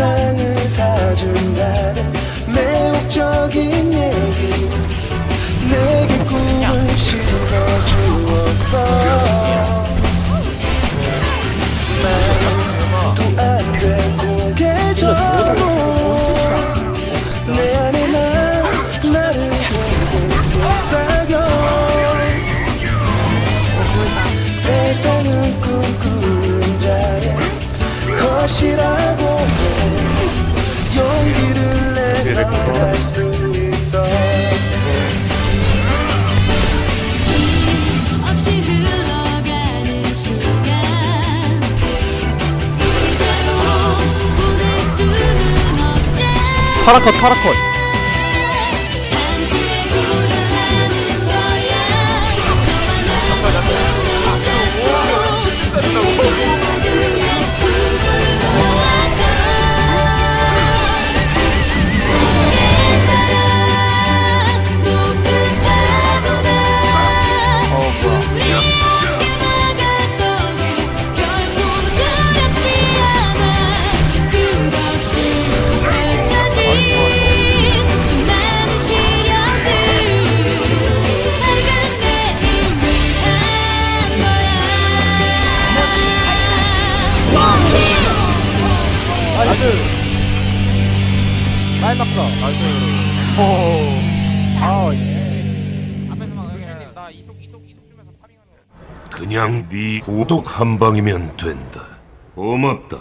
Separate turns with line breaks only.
세상을 다 준다는 매혹적인 얘기. 내게 꿈을 실어주었어 말도 안돼 고개 저고 내 안에 난 나를 보고 속삭여. 세상은 꿈꾸는 자의 것이라
파라컷 파라컷 나이막사 나이스 오아예.
그냥 네 구독 한 방이면 된다. 고맙다.